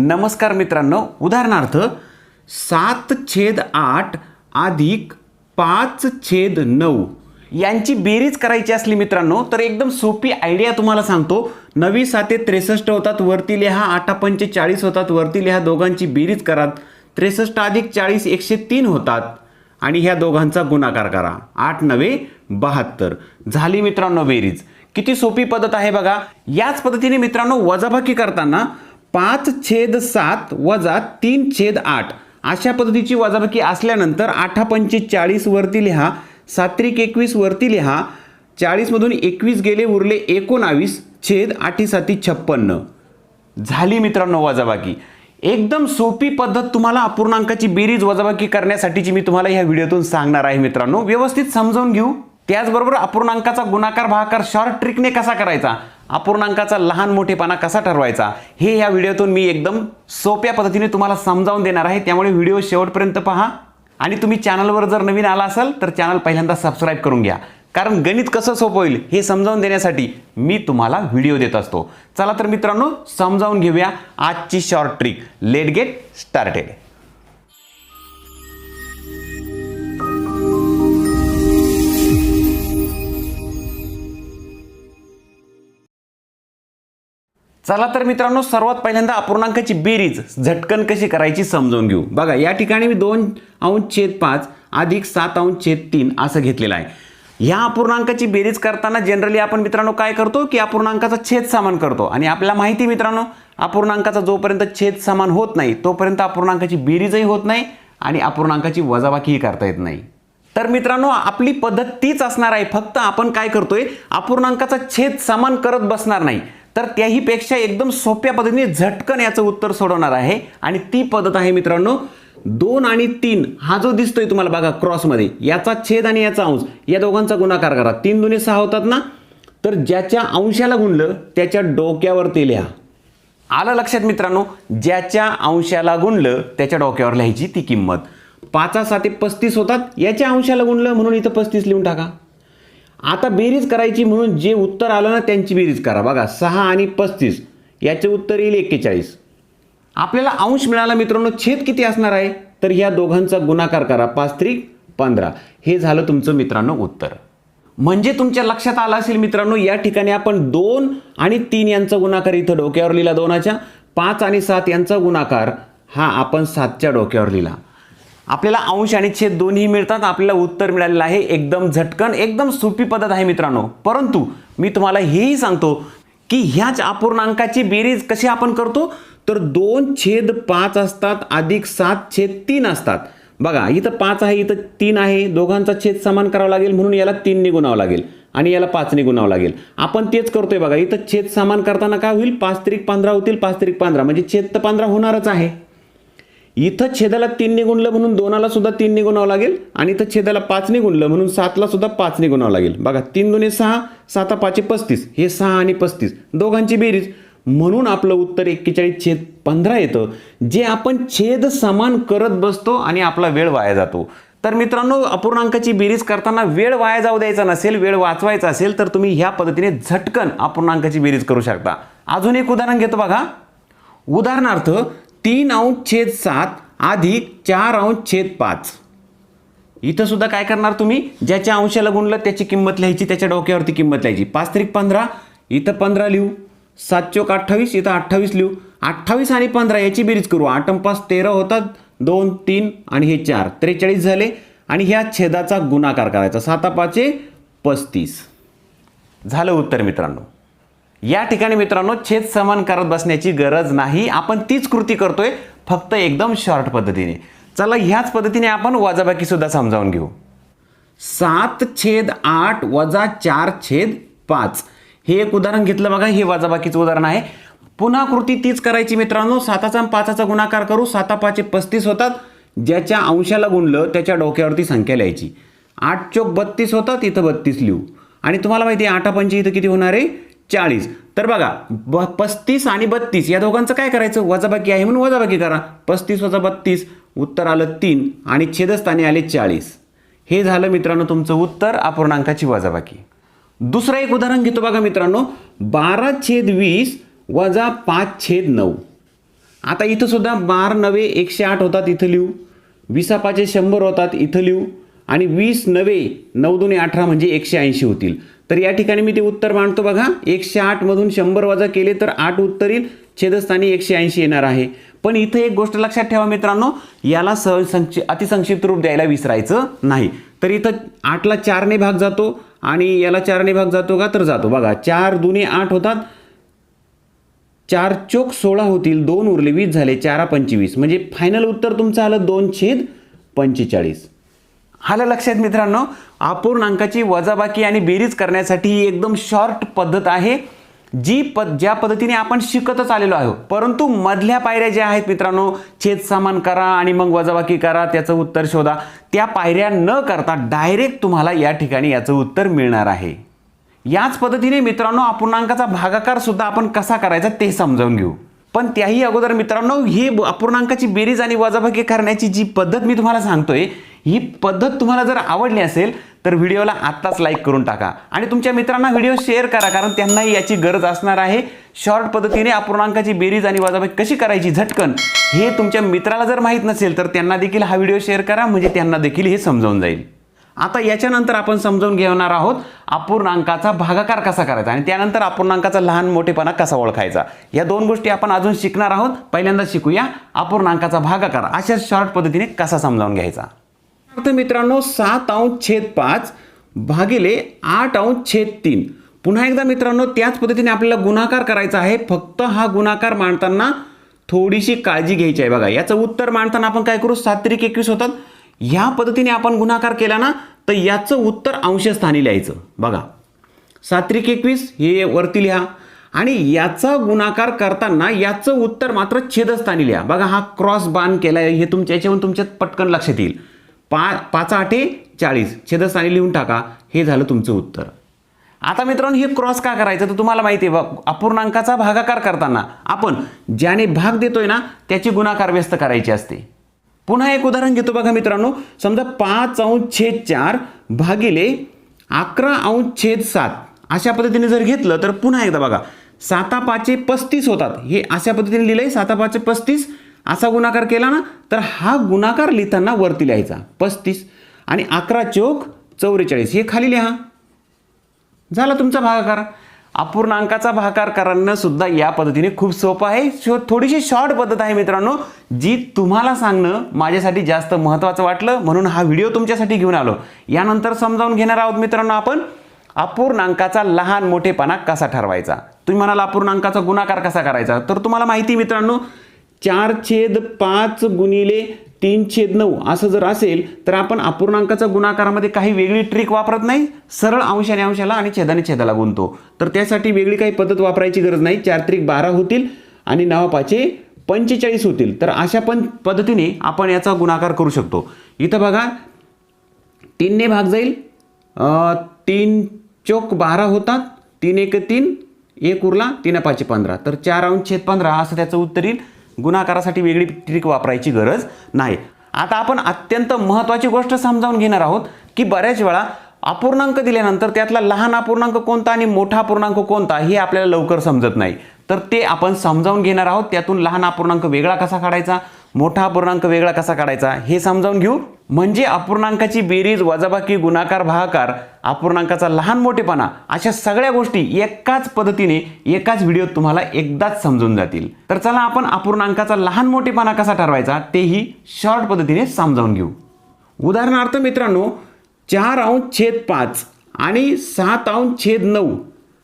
नमस्कार मित्रांनो उदाहरणार्थ सात छेद आठ अधिक पाच छेद नऊ. यांची बेरीज करायची असली मित्रांनो तर एकदम सोपी आयडिया तुम्हाला सांगतो. नवी साते त्रेसष्ट होतात वरती लिहा आठा पंचे चाळीस होतात वरती लिहा दोघांची बेरीज करा. त्रेसष्ट अधिक चाळीस एकशे तीन होतात. आणि ह्या दोघांचा गुणाकार करा. आठ नवे बहात्तर. झाली मित्रांनो बेरीज. किती सोपी पद्धत आहे बघा. याच पद्धतीने मित्रांनो वजाबाकी करताना पाच छेद सात वजा तीन छेद आठ. अशा पद्धतीची वजाबाकी असल्यानंतर आठा पंचे चाळीसवरती लिहा सात्रिक एकवीसवरती लिहा चाळीसमधून एकवीस गेले उरले एकोणावीस छेद आठी साती छप्पन्न. झाली मित्रांनो वजाबाकी. एकदम सोपी पद्धत तुम्हाला अपूर्णांकाची बेरीज वजाबाकी करण्यासाठीची मी तुम्हाला ह्या व्हिडिओतून सांगणार आहे मित्रांनो. व्यवस्थित समजावून घेऊ. त्याचबरोबर अपूर्णांकाचा गुणाकार भाकार शॉर्ट ट्रिकने कसा करायचा? अपूर्णांकाचा लहान मोठेपणा कसा ठरवायचा? हे या व्हिडिओतून मी एकदम सोप्या पद्धतीने तुम्हाला समजावून देणार आहे. त्यामुळे व्हिडिओ शेवटपर्यंत पहा. आणि तुम्ही चॅनलवर जर नवीन आला असाल तर चॅनल पहिल्यांदा सबस्क्राईब करून घ्या. कारण गणित कसं सोपं होईल हे समजावून देण्यासाठी मी तुम्हाला व्हिडिओ देत असतो. चला तर मित्रांनो समजावून घेऊया आजची short trick let get started चला तर मित्रांनो सर्वात पहिल्यांदा अपूर्णांकाची बेरीज झटकन कशी करायची समजून घेऊ. बघा या ठिकाणी मी दोन अंश छेद पाच अधिक सात अंश छेद तीन असं घेतलेलं आहे. ह्या अपूर्णांकाची बेरीज करताना जनरली आपण मित्रांनो काय करतो की अपूर्णांकाचा छेद समान करतो. आणि आपल्याला माहिती मित्रांनो अपूर्णांकाचा जोपर्यंत छेद समान होत नाही तोपर्यंत अपूर्णांकाची बेरीजही होत नाही आणि अपूर्णांकाची वजाबाकीही करता येत नाही. तर मित्रांनो आपली पद्धत तीच असणार आहे. फक्त आपण काय करतोय अपूर्णांकाचा छेद समान करत बसणार नाही. तर त्याहीपेक्षा एकदम सोप्या पद्धतीने झटकन याचं उत्तर सोडवणार आहे. आणि ती पद्धत आहे मित्रांनो दोन आणि तीन. हा जो दिसतोय तुम्हाला बघा क्रॉसमध्ये याचा छेद आणि याचा अंश. या दोघांचा गुणाकार करा. तीन दुने सहा होतात ना? तर ज्याच्या अंशाला गुणलं त्याच्या डोक्यावर ते लिहा. आलं लक्षात मित्रांनो? ज्याच्या अंशाला गुणलं त्याच्या डोक्यावर लिहायची ती किंमत. पाचा साते पस्तीस होतात. याच्या अंशाला गुणलं म्हणून इथं पस्तीस लिहून टाका. आता बेरीज करायची म्हणून जे उत्तर आलं ना त्यांची बेरीज करा. बघा सहा आणि पस्तीस. याचे उत्तर येईल एक्केचाळीस. आपल्याला अंश मिळाला मित्रांनो छेद किती असणार आहे? तर ह्या दोघांचा गुणाकार करा. पाच त्रिक पंधरा. हे झालं तुमचं मित्रांनो उत्तर. म्हणजे तुमच्या लक्षात आलं असेल मित्रांनो या ठिकाणी आपण दोन आणि तीन यांचा गुणाकार इथं डोक्यावर लिहिला दोनाच्या. पाच आणि सात यांचा गुणाकार हा आपण सातच्या डोक्यावर लिहिला. आपल्याला अंश आणि छेद दोन्ही मिळतात. आपल्याला उत्तर मिळालेलं आहे. एकदम झटकन एकदम सोपी पद्धत आहे मित्रांनो. परंतु मी तुम्हाला हेही सांगतो की ह्याच अपूर्णांकाची बेरीज कशी आपण करतो? तर दोन छेद पाच असतात अधिक सात छेद तीन असतात. बघा इथं पाच आहे इथं तीन आहे. दोघांचा छेद समान करावा लागेल म्हणून याला तीनने गुणावं लागेल आणि याला पाचने गुणावं लागेल. आपण तेच करतोय बघा इथं छेद समान करताना काय होईल? पाच त्रिक पंधरा होतील पाच त्रिक पंधरा. म्हणजे छेद तर पंधरा होणारच आहे. इथं छेदाला तीनने गुणलं म्हणून दोनाला सुद्धा तीनने गुणावं लागेल आणि इथं छेदाला पाचने गुणलं म्हणून सातला सुद्धा पाचने गुणावं लागेल. बघा तीन दोन्ही सहा साता पाचे पस्तीस. हे सहा आणि पस्तीस. दोघांची बेरीज. म्हणून आपलं उत्तर एक्केचाळीस छेद पंधरा येतं. जे आपण छेद समान करत बसतो आणि आपला वेळ वाया जातो. तर मित्रांनो अपूर्णांकाची बेरीज करताना वेळ वाया जाऊ द्यायचा नसेल वेळ वाचवायचा असेल तर तुम्ही ह्या पद्धतीने झटकन अपूर्णांकाची बेरीज करू शकता. अजून एक उदाहरण घेतो बघा. उदाहरणार्थ तीन अंश छेद सात अधिक चार अंश छेद पाच. इथं सुद्धा काय करणार तुम्ही? ज्याच्या अंशाला गुणलं त्याची किंमत लिहायची त्याच्या डोक्यावरती किंमत लिहायची. पाच त्रिक पंधरा इथं पंधरा लिहू. सात चोक अठ्ठावीस इथं अठ्ठावीस लिहू. अठ्ठावीस आणि पंधरा याची बेरीज करू. आठ पाच तेरा होतात. दोन तीन आणि हे चार. त्रेचाळीस झाले आणि ह्या छेदाचा गुणाकार करायचा. साता पाचे पस्तीस. झालं उत्तर मित्रांनो. या ठिकाणी मित्रांनो छेद समान करत बसण्याची गरज नाही. आपण तीच कृती करतोय फक्त एकदम शॉर्ट पद्धतीने. चला ह्याच पद्धतीने आपण वजाबाकी सुद्धा समजावून घेऊ. सात छेद आठ वजा चार छेद पाच. हे एक उदाहरण घेतलं बघा हे वजाबाकीचं उदाहरण आहे. पुन्हा कृती तीच करायची मित्रांनो साताचा आणि पाचाचा गुणाकार करू. साता पाचे पस्तीस होतात. ज्याच्या अंशाला गुणलं त्याच्या डोक्यावरती संख्या लिहायची. आठ चोक बत्तीस होतात इथं बत्तीस लिहू. आणि तुम्हाला माहिती आहे आठापंचे इथं किती होणार आहे? चाळीस. तर बघा ब पस्तीस आणि बत्तीस या दोघांचं काय करायचं? वजाबाकी आहे म्हणून वजाबाकी करा. पस्तीस वजा बत्तीस उत्तर आलं तीन आणि छेदस्थानी आले चाळीस. हे झालं मित्रांनो तुमचं उत्तर अपूर्णांकाची वजाबाकी. दुसरं एक उदाहरण घेतो बघा मित्रांनो. बारा छेद वीस वजा पाच छेद नऊ. आता इथं सुद्धा बार नवे एकशे आठ होतात इथं लिहू. विसापाचे शंभर होतात इथं लिहू. आणि वीस नवे नऊ दोन्ही अठरा म्हणजे एकशे ऐंशी होतील. तर या ठिकाणी मी ते उत्तर मांडतो बघा. एकशे आठमधून शंभर वजा केले तर आठ उत्तर येईल छेदस्थानी एकशे ऐंशी येणार आहे. पण इथं एक गोष्ट लक्षात ठेवा मित्रांनो याला संक्षि अतिसंक्षिप्त रूप द्यायला विसरायचं नाही. तर इथं आठला चारने भाग जातो आणि याला चारने भाग जातो का तर जातो. बघा चार दुने आठ होतात. चार चोक सोळा होतील दोन उरले वीस झाले चारा पंचवीस. म्हणजे फायनल उत्तर तुमचं आलं दोन छेद पंचेचाळीस. आलं लक्षात मित्रांनो? अपूर्णांकाची वजाबाकी आणि बेरीज करण्यासाठी ही एकदम शॉर्ट पद्धत आहे जी पद ज्या पद्धतीने आपण शिकतच आलेलो आहोत. परंतु मधल्या पायऱ्या ज्या आहेत मित्रांनो छेद समान करा आणि मग वजाबाकी करा त्याचं उत्तर शोधा. त्या पायऱ्या न करता डायरेक्ट तुम्हाला या ठिकाणी याचं उत्तर मिळणार आहे. याच पद्धतीने मित्रांनो अपूर्णांकाचा भागाकार सुद्धा आपण कसा करायचा ते समजावून घेऊ. पण त्याही अगोदर मित्रांनो ही अपूर्णांकाची बेरीज आणि वजाबाकी करण्याची जी पद्धत मी तुम्हाला सांगतोय ही पद्धत तुम्हाला जर आवडली असेल तर व्हिडिओला आत्ताच लाईक करून टाका. आणि तुमच्या मित्रांना व्हिडिओ शेअर करा कारण त्यांनाही याची गरज असणार आहे. शॉर्ट पद्धतीने अपूर्णांकाची बेरीज आणि वाजाबाई कशी करायची झटकन हे तुमच्या मित्राला जर माहीत नसेल तर त्यांना देखील हा व्हिडिओ शेअर करा म्हणजे त्यांना देखील हे समजावून जाईल. आता याच्यानंतर आपण समजावून घेणार आहोत अपूर्णांकाचा भागाकार कसा करायचा आणि त्यानंतर अपूर्णांकाचा लहान मोठेपणा कसा ओळखायचा. या दोन गोष्टी आपण अजून शिकणार आहोत. पहिल्यांदा शिकूया. अपूर्णांकाचा भागाकार अशा शॉर्ट पद्धतीने कसा समजावून घ्यायचा. तर मित्रांनो सात अंश छेद पाच भागिले आठ अंश छेद तीन. पुन्हा एकदा मित्रांनो त्याच पद्धतीने आपल्याला गुणाकार करायचा आहे. फक्त हा गुणाकार मांडताना थोडीशी काळजी घ्यायची आहे बघा. याचं उत्तर मांडताना आपण काय करू? सातत्रिक एकवीस होतात. ह्या पद्धतीने आपण गुणाकार केला ना तर याचं उत्तर अंशस्थानी लिहायचं. बघा. सात्रिक एकवीस हे वरती लिहा. आणि याचा गुणाकार करताना याचं उत्तर मात्र छेदस्थानी लिहा. बघा हा क्रॉस बाण केलाय. हे तुमच्या याच्यावरून तुमच्यात पटकन लक्षात येईल. पा पाच आठे चाळीस. छेदस्थानी लिहून टाका. हे झालं तुमचं उत्तर. आता मित्रांनो हे क्रॉस का करायचं? तर तुम्हाला माहिती आहे बा अपूर्णांकाचा भागाकार करताना आपण ज्याने भाग देतोय ना त्याची गुणाकार व्यस्त करायची असते. पुन्हा एक उदाहरण घेतो बघा मित्रांनो. समजा पाच अंश छेद चार भागिले अकरा अंश छेद सात. अशा पद्धतीने जर घेतलं तर पुन्हा एकदा बघा साता पाचे पस्तीस होतात. हे अशा पद्धतीने लिहिलंय साता पाचे पस्तीस असा गुणाकार केला ना तर हा गुणाकार लिहिताना वरती लिहायचा. पस्तीस आणि अकरा चोक चौवेचाळीस. हे खाली लिहा. झाला तुमचा भागाकार. अपूर्णांकाचा भागाकार करणं सुद्धा या पद्धतीने खूप सोपं आहे. शो थोडीशी शॉर्ट पद्धत आहे मित्रांनो जी तुम्हाला सांगणं माझ्यासाठी जास्त महत्त्वाचं वाटलं म्हणून हा व्हिडिओ तुमच्यासाठी घेऊन आलो. यानंतर समजावून घेणार आहोत मित्रांनो आपण अपूर्णांकाचा लहान मोठेपणा कसा ठरवायचा? तुम्ही म्हणाल अपूर्णांकाचा गुणाकार कसा करायचा? तर तुम्हाला माहिती मित्रांनो चार छेद पाच गुणिले तीन छेद नऊ. असं जर असेल तर आपण अपूर्णांकाचा गुणाकारामध्ये काही वेगळी ट्रिक वापरत नाही. सरळ अंशाने अंशाला आणि छेदाने छेदाला गुणतो. तर त्यासाठी वेगळी काही पद्धत वापरायची गरज नाही. चार त्रिक बारा होतील आणि नवापाचे पंचेचाळीस होतील. तर अशा पण पद्धतीने आपण याचा गुणाकार करू शकतो. इथं बघा तीनने भाग जाईल. तीन चोक बारा होतात. तीन एक तीन एक उरला तीन पाचशे पंधरा. तर चार अंश छेद पंधरा असं त्याचं उत्तर येईल. गुणाकारासाठी वेगळी ट्रिक वापरायची गरज नाही. आता आपण अत्यंत महत्त्वाची गोष्ट समजावून घेणार आहोत की बऱ्याच वेळा अपूर्णांक दिल्यानंतर त्यातला लहान अपूर्णांक कोणता आणि मोठा अपूर्णांक कोणता हे आपल्याला लवकर समजत नाही. तर ते आपण समजावून घेणार आहोत त्यातून लहान अपूर्णांक वेगळा कसा काढायचा? मोठा अपूर्णांक वेगळा कसा काढायचा? हे समजावून घेऊ. म्हणजे अपूर्णांकाची बेरीज वजाबाकी गुणाकार भागाकार अपूर्णांकाचा लहान मोठेपणा अशा सगळ्या गोष्टी एकाच पद्धतीने एकाच व्हिडिओत तुम्हाला एकदाच समजून जातील. तर चला आपण अपूर्णांकाचा लहान मोठेपणा कसा ठरवायचा तेही शॉर्ट पद्धतीने समजावून घेऊ. उदाहरणार्थ मित्रांनो चार अंश छेद पाच आणि सात अंश छेद नऊ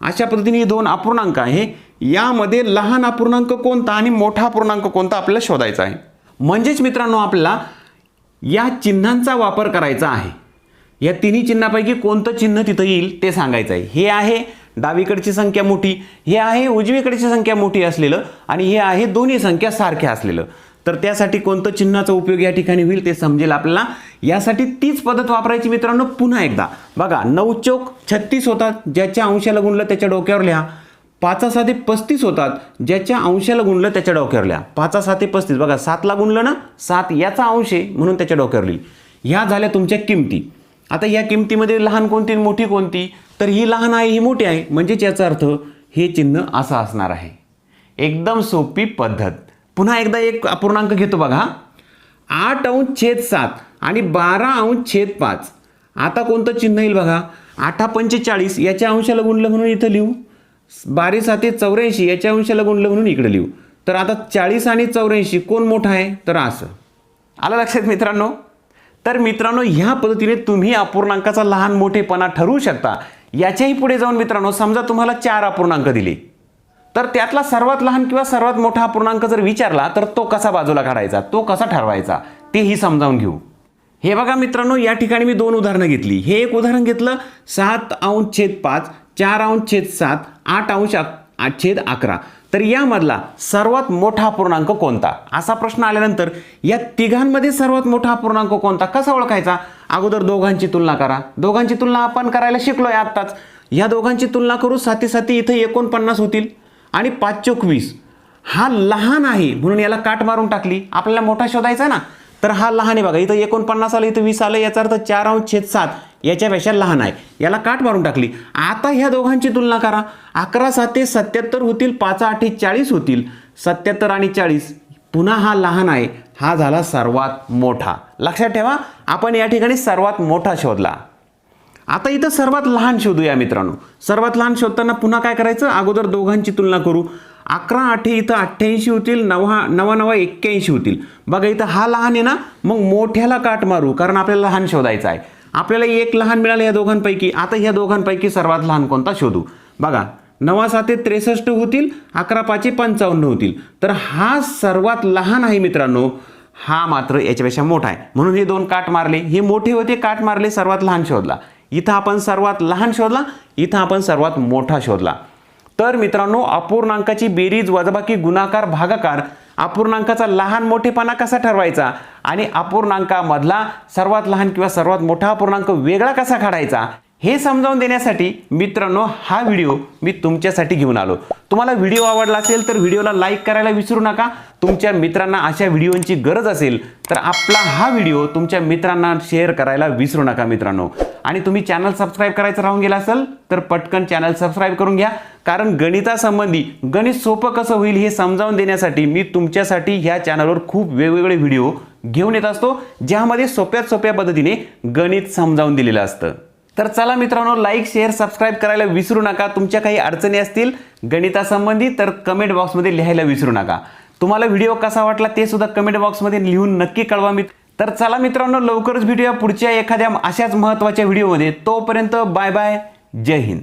अशा पद्धतीने हे दोन अपूर्णांक आहे. यामध्ये लहान अपूर्णांक कोणता आणि मोठा अपूर्णांक कोणता आपल्याला शोधायचा आहे. म्हणजेच मित्रांनो आपल्याला या चिन्हांचा वापर करायचा आहे. या तिन्ही चिन्हापैकी कोणतं चिन्ह तिथं येईल ते सांगायचं आहे. हे आहे डावीकडची संख्या मोठी हे आहे उजवीकडची संख्या मोठी असलेलं आणि हे आहे दोन्ही संख्या सारख्या असलेलं. तर त्यासाठी कोणतं चिन्हाचा उपयोग या ठिकाणी होईल ते समजेल आपल्याला. यासाठी तीच पद्धत वापरायची मित्रांनो पुन्हा एकदा. बघा नऊ चौक छत्तीस होतात. ज्याच्या अंशाला गुणलं त्याच्या डोक्यावर लिहा. पाचा साते पस्तीस होतात ज्याच्या अंशाला गुणलं त्याच्या डोक्यावरल्या. पाचा साते पस्तीस बघा सातला गुणलं ना सात याचा अंश आहे म्हणून त्याच्या डोक्यावर ह्या झाल्या तुमच्या किमती. आता या किमतीमध्ये लहान कोणती मोठी कोणती? तर ही लहान आहे ही मोठी आहे. म्हणजेच याचा अर्थ हे चिन्ह असं असणार आहे. एकदम सोपी पद्धत. पुन्हा एकदा एक अपूर्णांक घेतो बघा आठ अंश छेद सात आणि बारा अंश छेद पाच. आता कोणतं चिन्ह येईल बघा? आठा पंचेचाळीस याच्या अंशाला गुणलं म्हणून इथं लिहू. बारी साते चौऱ्याऐंशी याच्या अंशाला गुणलं म्हणून इकडे लिहू. तर आता चाळीस आणि चौऱ्याऐंशी कोण मोठा आहे? तर असं. आलं लक्षात मित्रांनो? तर मित्रांनो ह्या पद्धतीने तुम्ही अपूर्णांकाचा लहान मोठेपणा ठरवू शकता. याच्याही पुढे जाऊन मित्रांनो समजा तुम्हाला चार अपूर्णांक दिले. तर त्यातला सर्वात लहान किंवा सर्वात मोठा अपूर्णांक जर विचारला तर तो कसा बाजूला काढायचा? तो कसा ठरवायचा? तेही समजावून घेऊ. हे बघा मित्रांनो या ठिकाणी मी दोन उदाहरणं घेतली. हे एक उदाहरण घेतलं सात अंश छेद पाच. चार अंश छेद सात आठ अंश आ- छेद अकरा. तर यामधला सर्वात मोठा पूर्णांक कोणता? असा प्रश्न आल्यानंतर या तिघांमध्ये सर्वात मोठा पूर्णांक कोणता? कसा ओळखायचा? अगोदर दोघांची तुलना करा. दोघांची तुलना आपण करायला शिकलोय आत्ताच. या दोघांची तुलना करू साथी साथी इथं एकोणपन्नास होतील आणि पाच चोक वीस. हा लहान आहे म्हणून याला काट मारून टाकली. आपल्याला मोठा शोधायचा ना? तर हा लहान आहे बघा. इथं एकोणपन्नास आलं इथं वीस आलं याचा अर्थ चार अंश छेद सात. याच्यापेक्षा लहान आहे. याला काट मारून टाकली. आता ह्या दोघांची तुलना करा. अकरा साते सत्याहत्तर होतील पाच आठे चाळीस होतील. सत्याहत्तर आणि चाळीस पुन्हा हा लहान आहे. हा झाला सर्वात मोठा. लक्षात ठेवा आपण या ठिकाणी सर्वात मोठा शोधला. आता इथं सर्वात लहान शोधूया मित्रांनो. सर्वात लहान शोधताना पुन्हा काय करायचं? अगोदर दोघांची तुलना करू. अकरा आठे इथं अठ्ठ्याऐंशी होतील नवा नवा नवा एक्क्याऐंशी होतील. बघा इथं हा लहान आहे ना मग मोठ्याला काट मारू कारण आपल्याला लहान शोधायचा आहे. आपल्याला एक लहान मिळालं या दोघांपैकी. आता ह्या दोघांपैकी सर्वात लहान कोणता? शोधू. बघा नवा साते त्रेसष्ट होतील अकरा पाचे पंचावन्न होतील. तर हा सर्वात लहान आहे मित्रांनो. हा मात्र याच्यापेक्षा मोठा आहे. म्हणून हे दोन काट मारले. हे मोठे होते काट मारले सर्वात लहान शोधला. इथं आपण सर्वात लहान शोधला इथं आपण सर्वात मोठा शोधला. तर मित्रांनो अपूर्णांकाची बेरीज वजाबाकी गुणाकार भागाकार अपूर्णांकाचा लहान मोठेपणा कसा ठरवायचा? आणि अपूर्णांकामधला सर्वात लहान किंवा सर्वात मोठा अपूर्णांक वेगळा कसा काढायचा हे समजावून देण्यासाठी मित्रांनो हा व्हिडिओ मी तुमच्यासाठी घेऊन आलो. तुम्हाला व्हिडिओ आवडला असेल तर व्हिडिओला लाईक करायला विसरू नका. तुमच्या मित्रांना अशा व्हिडिओंची गरज असेल तर आपला हा व्हिडिओ तुमच्या मित्रांना शेअर करायला विसरू नका मित्रांनो. आणि तुम्ही चॅनल सबस्क्राईब करायचं राहून गेला असेल तर पटकन चॅनल सबस्क्राईब करून घ्या. कारण गणितासंबंधी गणित सोपं कसं होईल हे समजावून देण्यासाठी मी तुमच्यासाठी ह्या चॅनलवर खूप वेगवेगळे व्हिडिओ घेऊन येत असतो ज्यामध्ये सोप्यात सोप्या पद्धतीने गणित समजावून दिलेलं असतं. तर चला मित्रांनो लाईक शेअर सबस्क्राईब करायला विसरू नका. तुमच्या काही अडचणी असतील गणितासंबंधी तर कमेंट बॉक्समध्ये लिहायला विसरू नका. तुम्हाला व्हिडिओ कसा वाटला ते सुद्धा कमेंट बॉक्समध्ये लिहून नक्की कळवा मी तर चला मित्रांनो लवकरच भेटूया पुढच्या एखाद्या अशाच महत्त्वाच्या व्हिडिओमध्ये तोपर्यंत बाय बाय जय हिंद.